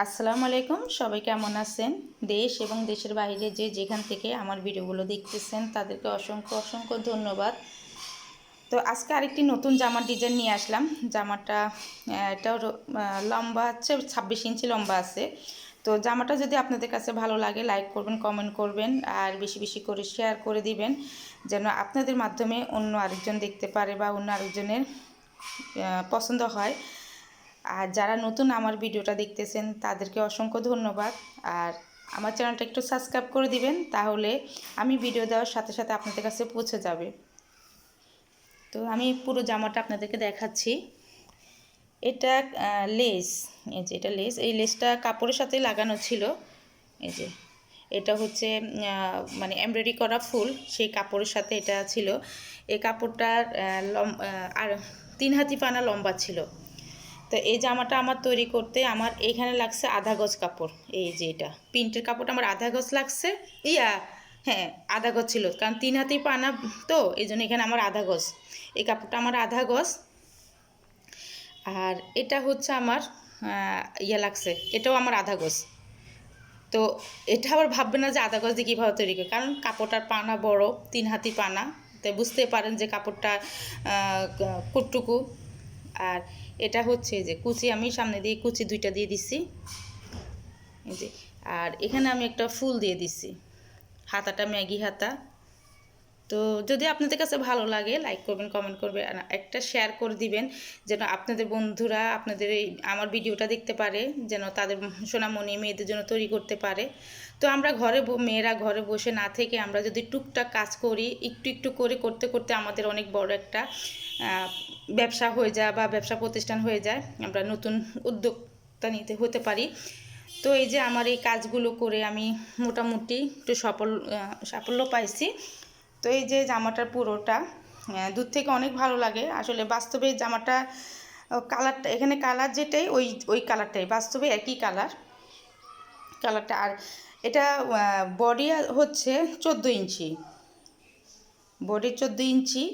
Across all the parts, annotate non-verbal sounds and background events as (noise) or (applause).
আসসালামু আলাইকুম, সবাই কেমন আছেন? দেশ এবং দেশের বাইরে যে যেখান থেকে আমার ভিডিওগুলো দেখতেছেন, তাদেরকে অসংখ্য অসংখ্য ধন্যবাদ। তো আজকে আরেকটি নতুন জামার ডিজাইন নিয়ে আসলাম। জামাটা এটাও লম্বা হচ্ছে ছাব্বিশ ইঞ্চি লম্বা আছে। তো জামাটা যদি আপনাদের কাছে ভালো লাগে লাইক করবেন কমেন্ট করবেন, আর বেশি বেশি করে শেয়ার করে দিবেন, যেন আপনাদের মাধ্যমে অন্য আরেকজন দেখতে পারে বা অন্য আরেকজনের পছন্দ হয়। আর যারা নতুন আমার ভিডিওটা দেখতেছেন, তাদেরকে অসংখ্য ধন্যবাদ। আর আমার চ্যানেলটা একটু সাবস্ক্রাইব করে দিবেন, তাহলে আমি ভিডিও দেওয়ার সাথে সাথে আপনাদের কাছে পৌঁছে যাবে। তো আমি পুরো জামাটা আপনাদেরকে দেখাচ্ছি। এটা লেস। এই যে এটা লেস। এই লেসটা কাপড়ের সাথে লাগানো ছিল। এই যে এটা হচ্ছে মানে এমব্রয়ডারি করা ফুল, সেই কাপড়ের সাথে এটা ছিল। এই কাপড়টার লম আর তিন হাতি পানা লম্বা ছিল। তো এই জামাটা আমার তৈরি করতে আমার এইখানে লাগছে আধা গজ কাপড়, এই যে এটা। প্রিন্টের কাপড়টা আমার আধা গজ লাগছে। ইয়া হ্যাঁ আধা গজ ছিল, কারণ তিন হাতি পানা তো, এই জন্য এখানে আমার আধা গজ। এই কাপড়টা আমার আধা গজ। আর এটা হচ্ছে আমার ইয়ে লাগছে, এটাও আমার আধা গজ। তো এটা আবার ভাববে না যে আধা গজ দিয়ে কীভাবে তৈরি করে, কারণ কাপড়টার পানা বড়, তিন হাতি পানা তো বুঝতে পারেন যে কাপড়টা কটুকু আর এটা হচ্ছে যে কুচি, আমি সামনে দিয়ে কুচি দুইটা দিয়ে দিছি। আর এখানে আমি একটা ফুল দিয়ে দিছি। হাতাটা ম্যাগি হাতা। তো যদি আপনাদের কাছে ভালো লাগে লাইক করবেন কমেন্ট করবেন একটা শেয়ার করে দিবেন, যেন আপনাদের বন্ধুরা আপনাদের এই আমার ভিডিওটা দেখতে পারে, যেন তাদের সোনামণি মেয়েদের জন্য তৈরি করতে পারে। তো আমরা ঘরে মেয়েরা ঘরে বসে না থেকে আমরা যদি টুকটাক কাজ করি, একটু একটু করে করতে করতে আমাদের অনেক বড় একটা ব্যবসা হয়ে যায় বা ব্যবসা প্রতিষ্ঠান হয়ে যায়, আমরা নতুন উদ্যোক্তা নিতে হতে পারি। তো এই যে আমার এই কাজগুলো করে আমি মোটামুটি একটু সফল সাফল্য পাইছি। তো এই যে জামাটার পুরোটা দূর থেকে অনেক ভালো লাগে। আসলে বাস্তবে জামাটা কালারটা, এখানে কালার যেটাই, ওই ওই কালারটাই, বাস্তবে একই কালার। কালারটা, আর এটা বডি হচ্ছে চোদ্দ ইঞ্চি। বডি চোদ্দ ইঞ্চি।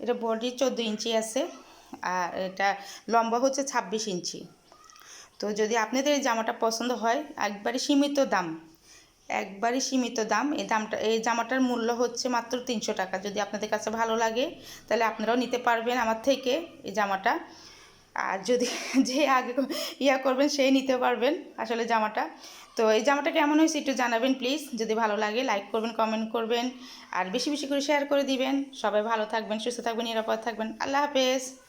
এটা বডি চোদ্দ ইঞ্চি আছে, আর এটা লম্বা হচ্ছে ছাব্বিশ ইঞ্চি। তো যদি আপনাদের এই জামাটা পছন্দ হয়, একবারে সীমিত দাম। একবারই সীমিত দাম। এই দামটা, এই জামাটার মূল্য হচ্ছে মাত্র তিনশো টাকা। যদি আপনাদের কাছে ভালো লাগে, তাহলে আপনারাও নিতে পারবেন আমার থেকে এই জামাটা। আর যদি (laughs) যে আগে ইয়া করবেন সেই নিতে পারবেন আসলে জামাটা। তো এই জামাটা কেমন হয়েছে একটু জানাবেন, প্লিজ। যদি ভালো লাগে লাইক করবেন কমেন্ট করবেন। আর বেশি বেশি করে শেয়ার করে দিবেন। সবাই ভালো থাকবেন, সুস্থ থাকবেন, নিরাপদ থাকবেন। আল্লাহ হাফেজ।